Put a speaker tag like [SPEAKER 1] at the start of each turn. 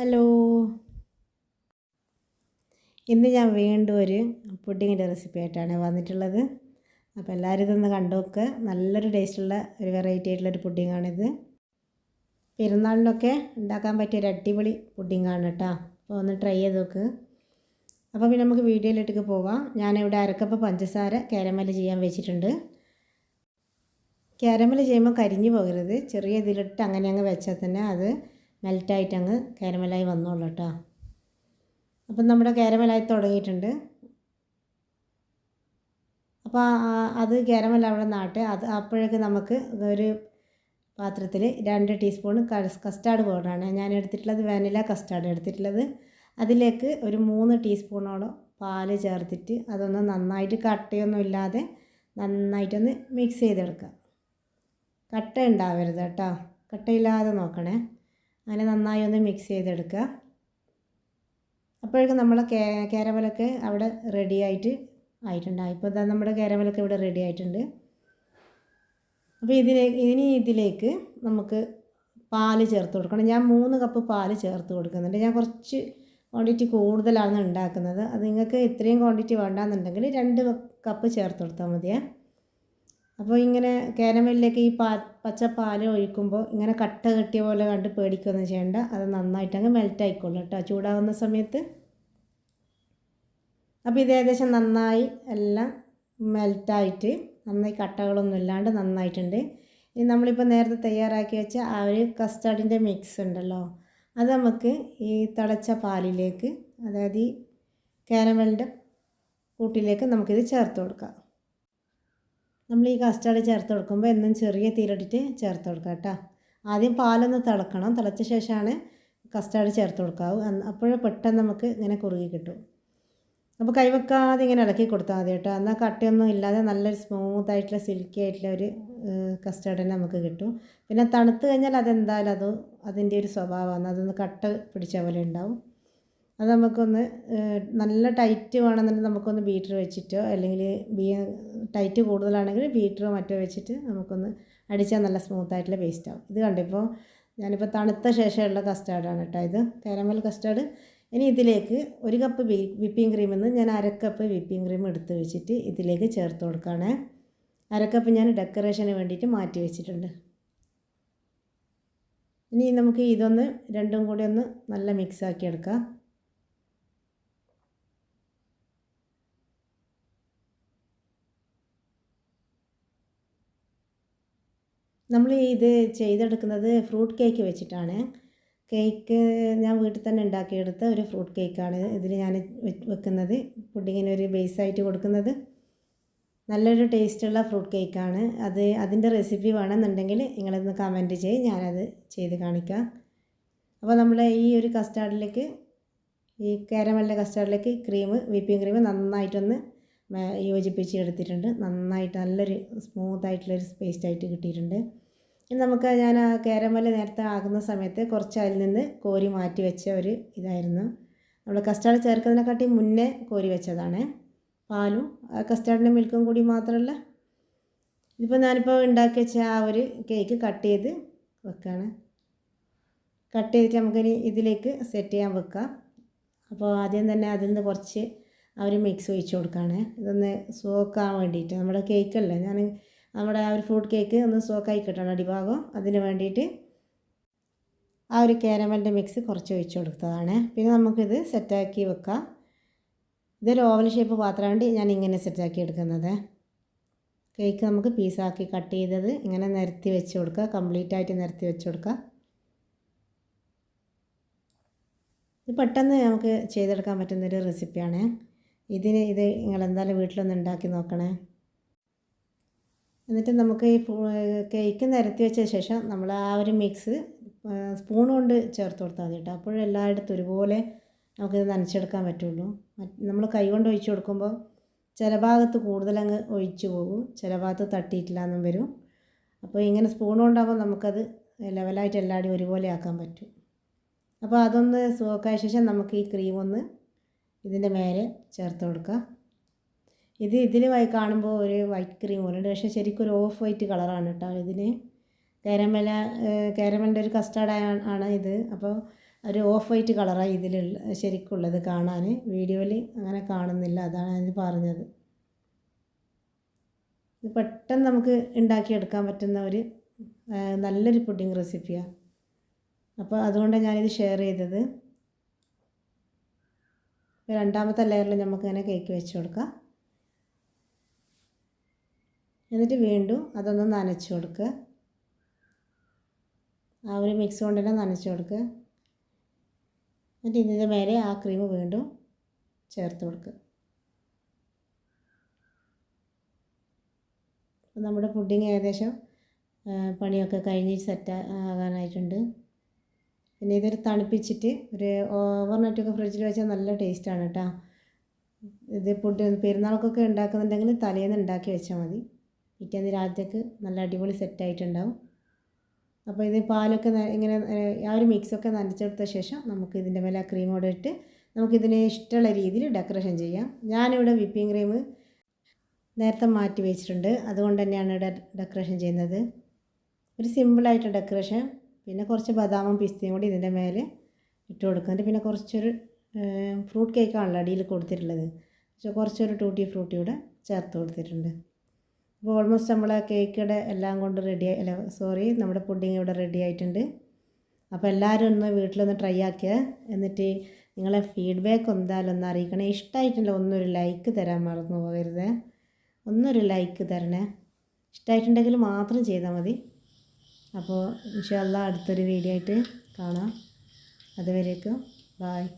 [SPEAKER 1] Hello. ഇന്ന് ഞാൻ വീണ്ടും ഒരു പുഡിങ്ങിന്റെ റെസിപ്പി ആയിട്ടാണ് വന്നിട്ടുള്ളത്. അപ്പോൾ എല്ലാവരും ഇതൊന്ന് കണ്ടു നോക്കുക നല്ലൊരു ടേസ്റ്റുള്ള ഒരു വെറൈറ്റി ആയിട്ടുള്ളൊരു പുഡിങ്ങാണിത്. പെരുന്നാളിനൊക്കെ ഉണ്ടാക്കാൻ പറ്റിയ ഒരു അടിപൊളി പുഡിങ്ങാണ് കേട്ടോ. അപ്പോൾ ഒന്ന് ട്രൈ ചെയ്ത് നോക്ക്. അപ്പോൾ പിന്നെ നമുക്ക് വീഡിയോയിലേക്ക് പോവാം. ഞാനിവിടെ അരക്കപ്പ് പഞ്ചസാര കാരമൽ ചെയ്യാൻ വെച്ചിട്ടുണ്ട്. കാരമൽ ചെയ്യുമ്പോൾ കരിഞ്ഞു പോകരുത്. ചെറിയ ഇതിലിട്ട് അങ്ങനെ അങ്ങ് വെച്ചാൽ തന്നെ അത് മെൽറ്റായിട്ട് അങ്ങ് കാരമലായി വന്നോളൂ കേട്ടോ. അപ്പം നമ്മുടെ കാരമലായി തുടങ്ങിയിട്ടുണ്ട്. അപ്പോൾ അത് കാരമൽ അവിടെ നാട്ടെ അത് അപ്പോഴേക്ക് നമുക്ക് ഒരു പാത്രത്തിൽ രണ്ട് ടീസ്പൂൺ കസ്റ്റാർഡ് പൗഡറാണ്. ഞാൻ എടുത്തിട്ടുള്ളത് വാനില കസ്റ്റാർഡ് എടുത്തിട്ടുള്ളത്. അതിലേക്ക് ഒരു മൂന്ന് ടീസ്പൂണോളം പാൽ ചേർത്തിട്ട് അതൊന്ന് നന്നായിട്ട് കട്ടയൊന്നും ഇല്ലാതെ നന്നായിട്ടൊന്ന് മിക്സ് ചെയ്തെടുക്കുക. കട്ട ഉണ്ടാവരുത് കേട്ടോ. കട്ടയില്ലാതെ നോക്കണേ. അങ്ങനെ നന്നായി ഒന്ന് മിക്സ് ചെയ്തെടുക്കുക. അപ്പോഴേക്കും നമ്മളെ കേ കാരമലൊക്കെ അവിടെ റെഡി ആയിട്ട് ആയിട്ടുണ്ടാകും ഇപ്പോൾ ഇതാ നമ്മുടെ കേരവലക്ക് ഇവിടെ റെഡി ആയിട്ടുണ്ട്. അപ്പോൾ ഇതിലേക്ക് ഇനി ഇതിലേക്ക് നമുക്ക് പാൽ ചേർത്ത് കൊടുക്കണം. ഞാൻ മൂന്ന് കപ്പ് പാൽ ചേർത്ത് കൊടുക്കുന്നുണ്ട്. ഞാൻ കുറച്ച് ക്വാണ്ടിറ്റി കൂടുതലാണ് ഉണ്ടാക്കുന്നത്. അത് നിങ്ങൾക്ക് ഇത്രയും ക്വാണ്ടിറ്റി വേണ്ടാന്നുണ്ടെങ്കിൽ രണ്ട് കപ്പ് ചേർത്ത് കൊടുത്താൽ മതിയേ. അപ്പോൾ ഇങ്ങനെ കാരമലിലേക്ക് ഈ പാ പച്ച പാൽ ഒഴിക്കുമ്പോൾ ഇങ്ങനെ കട്ട കെട്ടിയ പോലെ കണ്ട് പേടിക്കുകയൊന്നും ചെയ്യേണ്ട. അത് നന്നായിട്ട് അങ്ങ് മെൽറ്റ് ആയിക്കോളും കേട്ടോ ചൂടാകുന്ന സമയത്ത് അപ്പോൾ ഇത് ഏകദേശം നന്നായി എല്ലാം മെൽറ്റായിട്ട് നന്നായി കട്ടകളൊന്നും ഇല്ലാണ്ട് നന്നായിട്ടുണ്ട്. ഇനി നമ്മളിപ്പോൾ നേരത്തെ തയ്യാറാക്കി വെച്ച ആ ഒരു കസ്റ്റാർഡിന്റെ മിക്സ് ഉണ്ടല്ലോ അത് നമുക്ക് ഈ തിളച്ച പാലിലേക്ക് അതായത് ഈ കാരമലിന്റെ കൂട്ടിലേക്ക് നമുക്കിത് ചേർത്ത് കൊടുക്കാം. നമ്മൾ ഈ കസ്റ്റാർഡ് ചേർത്ത് കൊടുക്കുമ്പോൾ എന്നും ചെറിയ തീരെട്ടിട്ട് ചേർത്ത് കൊടുക്കുക കേട്ടോ. ആദ്യം പാലൊന്ന് തിളക്കണം. തിളച്ച ശേഷമാണ് കസ്റ്റാർഡ് ചേർത്ത് കൊടുക്കാവൂ അപ്പോഴേ പെട്ടെന്ന് നമുക്ക് ഇങ്ങനെ കുറുകി കിട്ടും. അപ്പോൾ കൈവെക്കാതെ ഇങ്ങനെ ഇളക്കി കൊടുത്താൽ മതി കേട്ടോ. എന്നാൽ കട്ടയൊന്നും ഇല്ലാതെ നല്ലൊരു സ്മൂത്ത് ആയിട്ടുള്ള സിൽക്കി ആയിട്ടുള്ള ഒരു കസ്റ്റാർഡ് തന്നെ നമുക്ക് കിട്ടും. പിന്നെ തണുത്ത് കഴിഞ്ഞാൽ അതെന്തായാലും അത് അതിന്റെ ഒരു സ്വഭാവമാണ്. അതൊന്ന് കട്ട പിടിച്ച പോലെ ഉണ്ടാവും. അത് നമുക്കൊന്ന് നല്ല ടൈറ്റ് വേണമെന്നുണ്ടെങ്കിൽ നമുക്കൊന്ന് ബീറ്റർ വെച്ചിട്ടോ അല്ലെങ്കിൽ ബീ ടൈറ്റ് കൂടുതലാണെങ്കിൽ ബീറ്ററോ മറ്റോ വെച്ചിട്ട് നമുക്കൊന്ന് അടിച്ചാൽ നല്ല സ്മൂത്ത് ആയിട്ടുള്ള പേസ്റ്റ് ആവും. ഇത് കണ്ടിപ്പോൾ ഞാനിപ്പോൾ തണുത്ത ശേഷമുള്ള കസ്റ്റാർഡാണ് കേട്ടോ ഇത്. കാരമൽ കസ്റ്റാർഡ് ഇനി ഇതിലേക്ക് ഒരു കപ്പ് വിപ്പിംഗ് ക്രീമിൽ നിന്ന് ഞാൻ അരക്കപ്പ് വിപ്പിംഗ് ക്രീം എടുത്ത് വെച്ചിട്ട് ഇതിലേക്ക് ചേർത്ത് കൊടുക്കുകയാണേ. അരക്കപ്പ് ഞാൻ ഡെക്കറേഷന് വേണ്ടിയിട്ട് മാറ്റി വെച്ചിട്ടുണ്ട്. ഇനി നമുക്ക് ഇതൊന്ന് രണ്ടും കൂടി ഒന്ന് നല്ല മിക്സാക്കി എടുക്കാം. നമ്മൾ ഇത് ചെയ്തെടുക്കുന്നത് ഫ്രൂട്ട് കേക്ക് വെച്ചിട്ടാണ്. കേക്ക് ഞാൻ വീട്ടിൽ തന്നെ ഉണ്ടാക്കിയെടുത്ത ഒരു ഫ്രൂട്ട് കേക്കാണ് ഇതിൽ ഞാൻ വെക്കുന്നത്. പുഡിങ്ങിന് ഒരു ബേസായിട്ട് കൊടുക്കുന്നത്. നല്ലൊരു ടേസ്റ്റുള്ള ഫ്രൂട്ട് കേക്കാണ്. അത് അതിന്റെ റെസിപ്പി വേണമെന്നുണ്ടെങ്കിൽ നിങ്ങളൊന്ന് കമന്റ് ചെയ്യും ഞാനത് ചെയ്ത് കാണിക്കാം. അപ്പോൾ നമ്മൾ ഈ ഒരു കസ്റ്റാർഡിലേക്ക് ഈ കാരമലിന്റെ കസ്റ്റാർഡിലേക്ക് ക്രീം വിപ്പിംഗ് ക്രീം നന്നായിട്ടൊന്ന് യോജിപ്പിച്ച് എടുത്തിട്ടുണ്ട് നന്നായിട്ട് നല്ലൊരു സ്മൂത്ത് ആയിട്ടുള്ളൊരു പേസ്റ്റായിട്ട് കിട്ടിയിട്ടുണ്ട്. ഇനി നമുക്ക് ഞാൻ ആ കേരമല നേരത്തെ ആകുന്ന സമയത്ത് കുറച്ച് അതിൽ നിന്ന് കോരി മാറ്റി വെച്ച ഒരു ഇതായിരുന്നു. നമ്മൾ കസ്റ്റാർഡ് ചേർക്കുന്നതിനെക്കാട്ടി മുന്നേ കോരി വെച്ചതാണ്. പാലും കസ്റ്റാർഡിന്റെ മിൽക്കും കൂടി മാത്രമല്ല ഇതിപ്പോൾ ഞാനിപ്പോൾ ഉണ്ടാക്കി വെച്ച ആ ഒരു കേക്ക് കട്ട് ചെയ്ത് വെക്കുകയാണ് കട്ട് ചെയ്തിട്ട് നമുക്കിനി ഇതിലേക്ക് സെറ്റ് ചെയ്യാൻ വെക്കാം. അപ്പോൾ ആദ്യം തന്നെ അതിൽ നിന്ന് കുറച്ച് ഒരു മിക്സ് ഒഴിച്ച് കൊടുക്കുകയാണ് ഇതൊന്ന് സോക്കാൻ വേണ്ടിയിട്ട്. നമ്മുടെ കേക്കല്ലേ ഞാൻ നമ്മുടെ ആ ഒരു ഫ്രൂട്ട് കേക്ക് ഒന്ന് സോക്കായി കിട്ടണം. അടിഭാഗം. അതിന് വേണ്ടിയിട്ട് ആ ഒരു കാരമലിന്റെ മിക്സ് കുറച്ച് ഒഴിച്ച് കൊടുത്തതാണ്. പിന്നെ നമുക്കിത് സെറ്റാക്കി വെക്കാം. ഇതൊരു ഓവൽ ഷേപ്പ് പാത്രമാണ് ഞാൻ ഇങ്ങനെ സെറ്റാക്കി എടുക്കുന്നത്. കേക്ക് നമുക്ക് പീസാക്കി കട്ട് ചെയ്തത് ഇങ്ങനെ നിരത്തി വെച്ച് കൊടുക്കുക. കംപ്ലീറ്റ് ആയിട്ട് നിരത്തി വെച്ച് കൊടുക്കുക. ഇത് പെട്ടെന്ന് നമുക്ക് ചെയ്തെടുക്കാൻ പറ്റുന്നൊരു റെസിപ്പിയാണ് ഇതിന് ഇത് നിങ്ങൾ എന്തായാലും വീട്ടിലൊന്ന് ഉണ്ടാക്കി നോക്കണേ. എന്നിട്ട് നമുക്ക് ഈ കേക്ക് നിരത്തി വെച്ച ശേഷം നമ്മൾ ആ ഒരു മിക്സ് സ്പൂൺ കൊണ്ട് ചേർത്ത് കൊടുത്താൽ മതി കേട്ടോ. അപ്പോഴും എല്ലായിടത്തും ഒരുപോലെ നമുക്കിത് നനച്ചെടുക്കാൻ പറ്റുള്ളൂ. നമ്മൾ കൈ കൊണ്ട് ഒഴിച്ച് കൊടുക്കുമ്പോൾ ചില ഭാഗത്ത് കൂടുതലങ്ങ് ഒഴിച്ചു പോകും. ചില ഭാഗത്ത് തട്ടിയിട്ടില്ല എന്നും വരും. അപ്പോൾ ഇങ്ങനെ സ്പൂൺ കൊണ്ടാകുമ്പോൾ നമുക്കത് ലെവലായിട്ട് എല്ലാവരും ഒരുപോലെ ആക്കാൻ പറ്റും. അപ്പോൾ അതൊന്ന് സുഖമായ ശേഷം നമുക്ക് ഈ ക്രീം ഒന്ന് ഇതിന്റെ മേലെ ചേർത്ത് കൊടുക്കുക. ഇത് ഇതിൽ വൈ കാണുമ്പോൾ ഒരു വൈറ്റ് ക്രീം പോലെ ഉണ്ട്. പക്ഷേ ശരിക്കും ഒരു ഓഫ് വൈറ്റ് കളറാണ് കേട്ടോ ഇതിന്. കാരമല കാരമലിന്റെ ഒരു കസ്റ്റാർഡ് ആണ് ഇത്. അപ്പോൾ ഒരു ഓഫ് വൈറ്റ് കളറാണ് ഇതിലുള്ള ശരിക്കുള്ളത് കാണാൻ. വീഡിയോയിൽ അങ്ങനെ കാണുന്നില്ല. അതാണ് ഞാൻ പറഞ്ഞത്. ഇത് പെട്ടെന്ന് നമുക്ക് ഉണ്ടാക്കിയെടുക്കാൻ പറ്റുന്ന ഒരു നല്ലൊരു പുഡിംഗ് റെസിപ്പിയാണ് അപ്പോൾ അതുകൊണ്ടാണ് ഞാനിത് ഷെയർ ചെയ്തത്. രണ്ടാമത്തെ ലെയറിൽ നമുക്കിങ്ങനെ കേക്ക് വെച്ച് കൊടുക്കാം. എന്നിട്ട് വീണ്ടും അതൊന്ന് നനച്ച് കൊടുക്കുക ആ ഒരു മിക്സ് കൊണ്ട് തന്നെ നനച്ച് കൊടുക്കുക എന്നിട്ട് ഇതിന്റെ മേലെ ആ ക്രീം വീണ്ടും ചേർത്ത് കൊടുക്കുക നമ്മുടെ പുഡിങ് ഏകദേശം പണിയൊക്കെ കഴിഞ്ഞ് സെറ്റ് ആകാനായിട്ടുണ്ട്. പിന്നെ ഇതൊരു തണുപ്പിച്ചിട്ട് ഒരു ഓവർനൈറ്റൊക്കെ ഫ്രിഡ്ജിൽ വെച്ചാൽ നല്ല ടേസ്റ്റാണ് കേട്ടോ. ഇത് ഫുഡ് പെരുന്നാൾക്കൊക്കെ ഉണ്ടാക്കുന്നുണ്ടെങ്കിൽ തലേന്ന് ഉണ്ടാക്കി വെച്ചാൽ മതി. പിറ്റേന്ന് രാത്രിക്ക് നല്ല അടിപൊളി സെറ്റായിട്ടുണ്ടാവും അപ്പോൾ ഇത് പാലൊക്കെ ഇങ്ങനെ ആ ഒരു മിക്സൊക്കെ നനച്ചെടുത്ത ശേഷം നമുക്ക് ഇതിന്റെ മേലെ ആ ക്രീമോടെ ഇട്ട് നമുക്കിതിനെ ഇഷ്ടമുള്ള രീതിയിൽ ഡെക്കറേഷൻ ചെയ്യാം. ഞാനിവിടെ വിപ്പിംഗ് ക്രീം നേരത്തെ മാറ്റി വെച്ചിട്ടുണ്ട്. അതുകൊണ്ട് തന്നെയാണ് ഡെക്കറേഷൻ ചെയ്യുന്നത്. ഒരു സിമ്പിളായിട്ട് ഡെക്കറേഷൻ പിന്നെ കുറച്ച് ബദാമും പിസ്തയും കൂടി ഇതിന്റെ മേലെ ഇട്ട് കൊടുക്കുന്നുണ്ട് പിന്നെ കുറച്ചൊരു ഫ്രൂട്ട് കേക്കാണല്ലോ അടിയിൽ കൊടുത്തിട്ടുള്ളത്. പക്ഷേ കുറച്ചൊരു ടൂട്ടി ഫ്രൂട്ടി കൂടെ ചേർത്ത് കൊടുത്തിട്ടുണ്ട്. അപ്പോൾ ഓൾമോസ്റ്റ് നമ്മളെ കേക്കിടെ എല്ലാം കൊണ്ട് റെഡി അല്ല സോറി നമ്മുടെ പുഡിങ് ഇവിടെ റെഡി ആയിട്ടുണ്ട്. അപ്പോൾ എല്ലാവരും ഒന്ന് വീട്ടിലൊന്ന് ട്രൈ ആക്കുക എന്നിട്ട് നിങ്ങളെ ഫീഡ്ബാക്ക് എന്തായാലും ഒന്ന് അറിയിക്കണേ. ഇഷ്ടമായിട്ടുണ്ടെങ്കിൽ ഒന്നൊരു ലൈക്ക് തരാൻ മറന്നു പോകരുത്. ഒന്നൊരു ലൈക്ക് തരണേ. ഇഷ്ടമായിട്ടുണ്ടെങ്കിൽ മാത്രം ചെയ്താൽ മതി. അപ്പോൾ ഇൻഷാല്ല അടുത്തൊരു വീഡിയോ ആയിട്ട് കാണാം. അതുവരേക്കും ബായ്